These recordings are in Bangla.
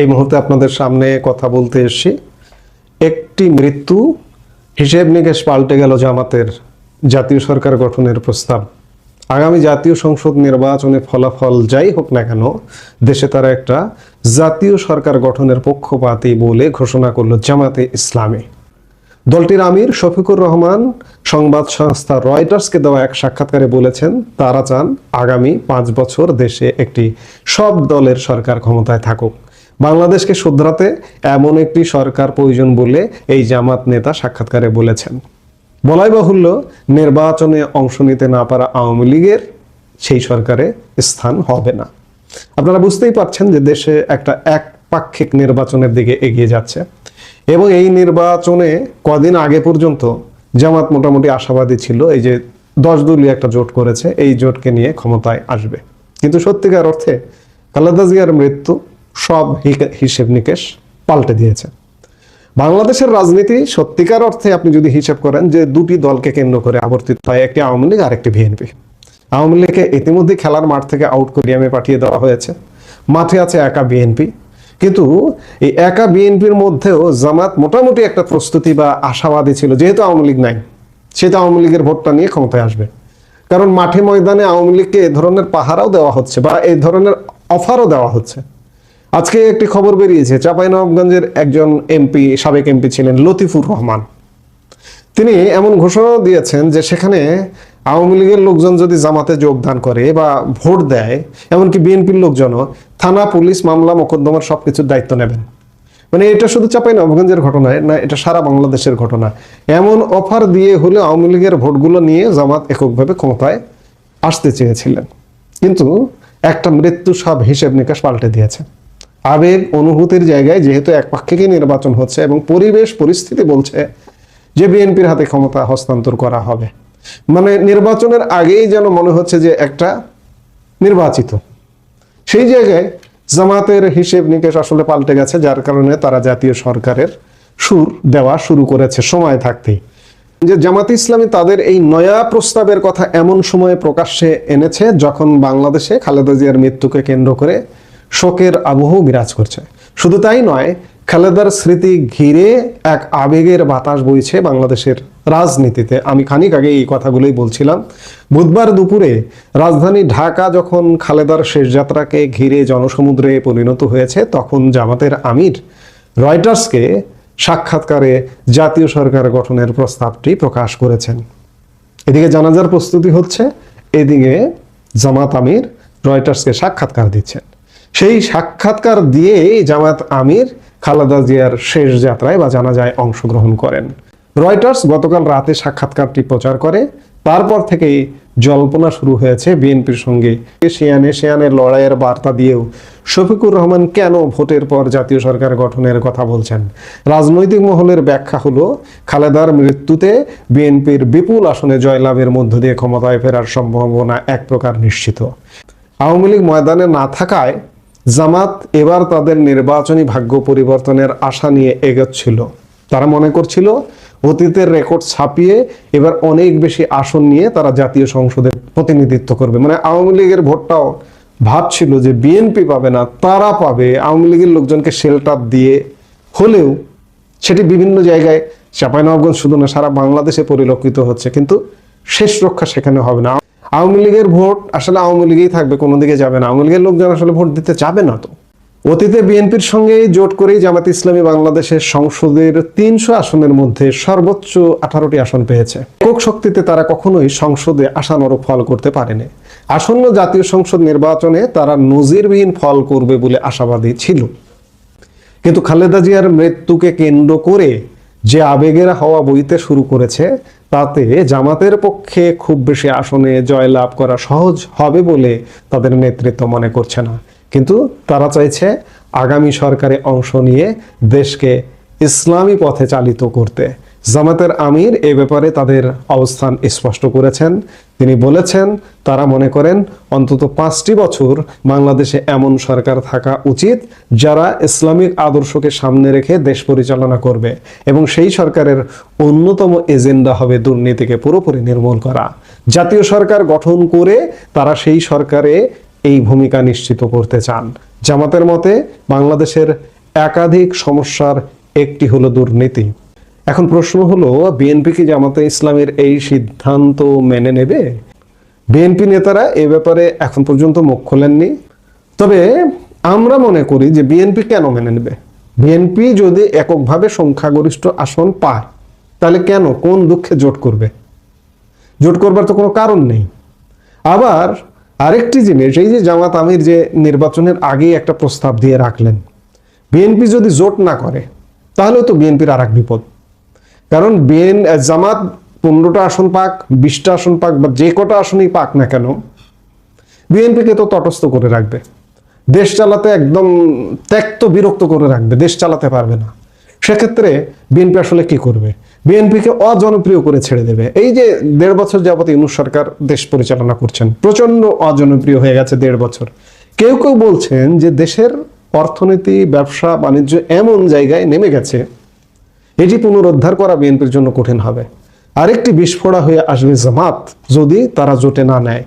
এই মুহূর্তে আপনাদের সামনে কথা বলতে এসেছি। একটি মৃত্যু হিসেব নিকেশ পাল্টে গেল জামাতের জাতীয় সরকার গঠনের প্রস্তাব। আগামী জাতীয় সংসদ নির্বাচনে ফলাফল যাই হোক না কেন, দেশে তারা একটা জাতীয় সরকার গঠনের পক্ষপাতী বলে ঘোষণা করল জামাতে ইসলামী। দলটির আমির শফিকুর রহমান সংবাদ সংস্থা রয়টার্সকে দেওয়া এক সাক্ষাৎকারে বলেছেন, তারা চান আগামী পাঁচ বছর দেশে একটি সব দলের সরকার ক্ষমতায় থাকুক। বাংলাদেশকে শুধরাতে এমন একটি সরকার প্রয়োজন বলে এই জামাত নেতা সাক্ষাৎকারে বলেছেন। বলাই বাহুল্য, নির্বাচনে অংশ নিতে না পারা আওয়ামী লীগের সেই সরকারে স্থান হবে না। আপনারা বুঝতেই পারছেন যে দেশে একটা একপাক্ষিক নির্বাচনের দিকে এগিয়ে যাচ্ছে এবং এই নির্বাচনে কদিন আগে পর্যন্ত জামাত মোটামুটি আশাবাদী ছিল, এই যে দশ দলীয় একটা জোট করেছে, এই জোটকে নিয়ে ক্ষমতায় আসবে। কিন্তু সত্যিকার অর্থে খালেদা জিয়ার মৃত্যু সব হিসেব নিকেশ পাল্টে দিয়েছে। বাংলাদেশের রাজনীতি সত্যিকার অর্থে আপনি যদি হিসাব করেন যে দুটি দলকে কেন্দ্র করে আবর্তিত হয়, একটি আওয়ামী লীগ আর একটি বিএনপি। আওয়ামী লীগকে ইতিমধ্যে খেলার মাঠ থেকে আউট করিয়ামে পাঠিয়ে দেওয়া হয়েছে। মাঠে আছে একা বিএনপি। কিন্তু এই একা বিএনপির মধ্যেও জামাত মোটামুটি একটা প্রস্তুতি বা আশাবাদী ছিল, যেহেতু আওয়ামী লীগ নাই, সে তো আওয়ামী লীগের ভোটটা নিয়ে ক্ষমতায় আসবে। কারণ মাঠে ময়দানে আওয়ামী লীগকে এ ধরনের পাহারাও দেওয়া হচ্ছে বা এই ধরনের অফারও দেওয়া হচ্ছে। আজকে একটি খবর বেরিয়েছে, চাঁপাইনবাবগঞ্জের একজন এমপি, সাবেক এমপি ছিলেন লতিফুর রহমান। তিনি এমন ঘোষণা দিয়েছেন যে সেখানে আওয়ামী লীগের লোকজন যদি জামাতে যোগদান করে বা ভোট দেয়, এমনকি বিএনপির লোকজনও, থানা, পুলিশ, মামলা, মোকদ্দমার সবকিছুর দায়িত্ব নেবেন। মানে এটা শুধু চাপাই নবগঞ্জের ঘটনা, না, এটা সারা বাংলাদেশের ঘটনা। এমন অফার দিয়ে হলে আওয়ামী লীগের ভোটগুলো নিয়ে জামাত এককভাবে ক্ষমতায় আসতে চেয়েছিলেন। কিন্তু একটা মৃত্যু সব হিসেব নিকাশ পাল্টে দিয়েছে। আবেগ অনুভূতির জায়গায় যেহেতু একপাক্ষিকই নির্বাচন হচ্ছে এবং পরিবেশ, পরিস্থিতি বলছে যে বিএনপির হাতে ক্ষমতা হস্তান্তর করা হবে। মানে নির্বাচনের আগেই যেন মনে হচ্ছে যে একটা নির্বাচিত। সেই জায়গায় জামাতের হিসেব নিকেশ আসলে পাল্টে গেছে, যার কারণে তারা জাতীয় সরকারের সুর দেওয়া শুরু করেছে সময় থাকতেই। যে জামাত ইসলামী তাদের এই নয়া প্রস্তাবের কথা এমন সময়ে প্রকাশ্যে এনেছে যখন বাংলাদেশে খালেদা জিয়ার মৃত্যুকে কেন্দ্র করে শোকের আবহ বিরাজ করছে। শুধু তাই নয়, খালেদার স্মৃতি ঘিরে এক আবেগের বাতাস বইছে বাংলাদেশের রাজনীতিতে। আমি খানিক আগে এই কথাগুলোই বলছিলাম। বুধবার দুপুরে রাজধানী ঢাকা যখন খালেদার শেষ যাত্রাকে ঘিরে জনসমুদ্রে পরিণত হয়েছে, তখন জামাতের আমির রয়টার্সকে সাক্ষাৎকারে জাতীয় সরকার গঠনের প্রস্তাবটি প্রকাশ করেছেন। এদিকে জানাজার প্রস্তুতি হচ্ছে, এদিকে জামাত আমির রয়টার্সকে সাক্ষাৎকার দিচ্ছেন। সেই সাক্ষাৎকার দিয়েই জামাত আমির খালেদা জিয়ার শেষ যাত্রায় বা জানাজায় অংশগ্রহণ করেন। রয়টার্স গতকাল রাতে সাক্ষাৎকারটি প্রচার করে। তারপর থেকেই জল্পনা শুরু হয়েছে বিএনপির সঙ্গে। শেয়ানে শেয়ানের লড়াইয়ের বার্তা দিয়েও শফিকুর রহমান কেন ভোটের পর জাতীয় সরকার গঠনের কথা বলছেন? রাজনৈতিক মহলের ব্যাখ্যা হলো, খালেদার মৃত্যুতে বিএনপির বিপুল আসনে জয়লাভের মধ্য দিয়ে ক্ষমতায় ফেরার সম্ভাবনা এক প্রকার নিশ্চিত। আওয়ামী লীগ ময়দানে না থাকায় জামাত এবার তাদের নির্বাচনী ভাগ্য পরিবর্তনের আশা নিয়ে এগোচ্ছিল। তারা মনে করছিল, অতীতের রেকর্ড ছাপিয়ে এবার অনেক বেশি আসন নিয়ে তারা জাতীয় সংসদে প্রতিনিধিত্ব করবে। মানে আওয়ামী লীগের ভোটটাও ভাবছিল যে বিএনপি পাবে না, তারা পাবে। আওয়ামী লীগের লোকজনকে শেল্টার দিয়ে হলেও সেটি বিভিন্ন জায়গায় চাঁপাইনবাবগঞ্জ শুধু না, সারা বাংলাদেশে পরিলক্ষিত হচ্ছে। কিন্তু শেষ রক্ষা সেখানে হবে না। আওয়ামী লীগের ভোট আসলে আওয়ামী লীগেই থাকবে, কোনো দিকে যাবে না। আওয়ামী লীগের লোকজন আসলে ভোট দিতে যাবে না তো। অতীতে বিএনপির সঙ্গে জোট করেই জামাত ইসলামী বাংলাদেশের সংসদের তিনশো আসনের মধ্যে সর্বোচ্চ আঠারোটি আসন পেয়েছে। একক শক্তিতে তারা কখনোই সংসদে আশানুরূপ ফল করতে পারেনি। আসন্ন জাতীয় সংসদ নির্বাচনে তারা নজিরবিহীন ফল করবে বলে আশাবাদী ছিল। কিন্তু খালেদা জিয়ার মৃত্যুকে কেন্দ্র করে যে আবেগের হাওয়া বইতে শুরু করেছে, তাতে জামাতের পক্ষে খুব বেশি আসনে জয়লাভ করা সহজ হবে বলে তাদের নেতৃত্ব মনে করছে না। কিন্তু তারা চাইছে আগামী সরকারে অংশ নিয়ে দেশকে ইসলামী পথে চালিত করতে। জামাতের আমির এ ব্যাপারে তাদের অবস্থান স্পষ্ট করেছেন। তিনি বলেছেন, তারা মনে করেন, অন্তত পাঁচটি বছর বাংলাদেশে এমন সরকার থাকা উচিত যারা ইসলামিক আদর্শকে সামনে রেখে দেশ পরিচালনা করবে এবং সেই সরকারের অন্যতম এজেন্ডা হবে দুর্নীতিকে পুরোপুরি নির্মূল করা। জাতীয় সরকার গঠন করে তারা সেই সরকারে এই ভূমিকা নিশ্চিত করতে চান। জামাতের মতে, বাংলাদেশের একাধিক সমস্যার একটি হলো দুর্নীতি। এখন প্রশ্ন হলো বিএনপি কি জামাতে ইসলামের এই সিদ্ধান্ত মেনে নেবে? বিএনপি নেতারা এ ব্যাপারে এখন পর্যন্ত মুখ খোলেননি। তবে আমরা মনে করি যে বিএনপি কেন মেনে নেবে? বিএনপি যদি এককভাবে সংখ্যাগরিষ্ঠ আসন পায়, তাহলে কেন, কোন দুঃখে জোট করবে? জোট করবার তো কোনো কারণ নেই। আবার আরেকটি জিনিস, এই যে জামাত আমির যে নির্বাচনের আগেই একটা প্রস্তাব দিয়ে রাখলেন বিএনপি যদি জোট না করে তাহলে তো বিএনপির আর এক বিপদ। কারণ বিএন জামাত পনেরোটা আসন পাক, বিশটা আসন পাক, বা যে কটা আসনই পাক না কেন, বিএনপিকে তো তটস্থ করে রাখবে। দেশ চালাতে একদম ত্যক্ত, বিরক্ত করে রাখবে, দেশ চালাতে পারবে না। সেক্ষেত্রে বিএনপি আসলে কি করবে? বিএনপিকে অজনপ্রিয় করে ছেড়ে দেবে। এই যে দেড় বছর যাবত ইউনুস সরকার দেশ পরিচালনা করছেন প্রচণ্ড অজনপ্রিয় হয়ে গেছে দেড় বছর। কেউ কেউ বলছেন যে দেশের অর্থনীতি, ব্যবসা, বাণিজ্য এমন জায়গায় নেমে গেছে এটি পুনরুদ্ধার করা বিএনপির জন্য কঠিন হবে। আরেকটি বিস্ফোরা হয়ে আসবে জামাত, যদি তারা জোটে না নেয়।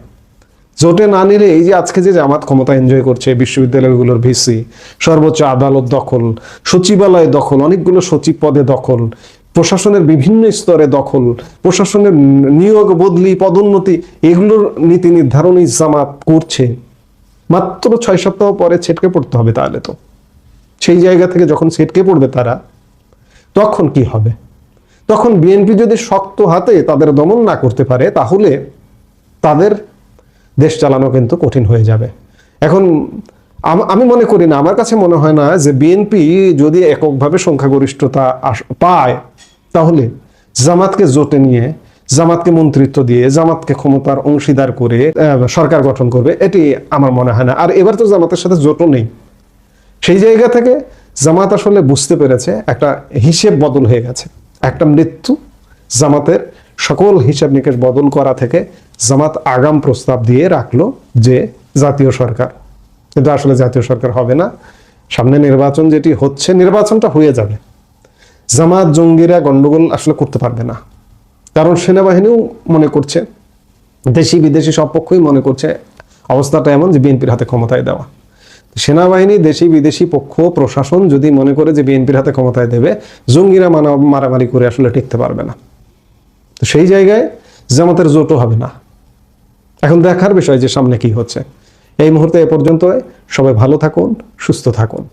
জোটে না নিলে এই যে আজকে যে জামাত ক্ষমতা এনজয় করছে বিশ্ববিদ্যালয়গুলোর ভিসি, সর্বোচ্চ আদালত দখল, সচিবালয় দখল, অনেকগুলো সচিব পদে দখল, প্রশাসনের বিভিন্ন স্তরে দখল, প্রশাসনের নিয়োগ, বদলি, পদোন্নতি, এগুলোর নীতি নির্ধারণী জামাত করছে। মাত্র ছয় সপ্তাহ পরে ছেটকে পড়তে হবে তাহলে তো। সেই জায়গা থেকে যখন ছেটকে পড়বে তারা তখন কি হবে? তখন বিএনপি যদি শক্ত হাতে তাদের দমন না করতে পারে, তাহলে তাদের দেশ চালানো কিন্তু কঠিন হয়ে যাবে। এখন আমি মনে করি না, আমার কাছে মনে হয় না যে বিএনপি যদি এককভাবে সংখ্যাগরিষ্ঠতা পায়, তাহলে জামাতকে জোটে নিয়ে, জামাতকে মন্ত্রিত্ব দিয়ে, জামাতকে ক্ষমতার অংশীদার করে সরকার গঠন করবে, এটি আমার মনে হয় না। আর এবার তো জামাতের সাথে জোটও নেই। সেই জায়গা থেকে জামাত আসলে বুঝতে পেরেছে একটা হিসেব বদল হয়ে গেছে। একটা মৃত্যু, জামাতের সকল হিসাব নিকেশ বদল করা থেকে জামাত আগাম প্রস্তাব দিয়ে রাখল যে জাতীয় সরকার। কিন্তু আসলে জাতীয় সরকার হবে না। সামনে নির্বাচন যেটি হচ্ছে, নির্বাচনটা হয়ে যাবে। জামাত, জঙ্গিরা গন্ডগোল আসলে করতে পারবে না। কারণ সেনাবাহিনীও মনে করছে দেশি বিদেশি সব পক্ষই মনে করছে, অবস্থাটা এমন যে বিএনপির হাতে ক্ষমতায় দেওয়া। সেনাবাহিনী, দেশি, বিদেশি পক্ষ, প্রশাসন যদি মনে করে যে বিএনপির হাতে ক্ষমতায় দেবে, জঙ্গিরা মারামারি করে আসলে টিকতে পারবে না। তো সেই জায়গায় জামাতের জোটও হবে না। এখন দেখার বিষয় যে সামনে কি হচ্ছে। এই মুহূর্তে এ পর্যন্ত সবাই ভালো থাকুন, সুস্থ থাকুন।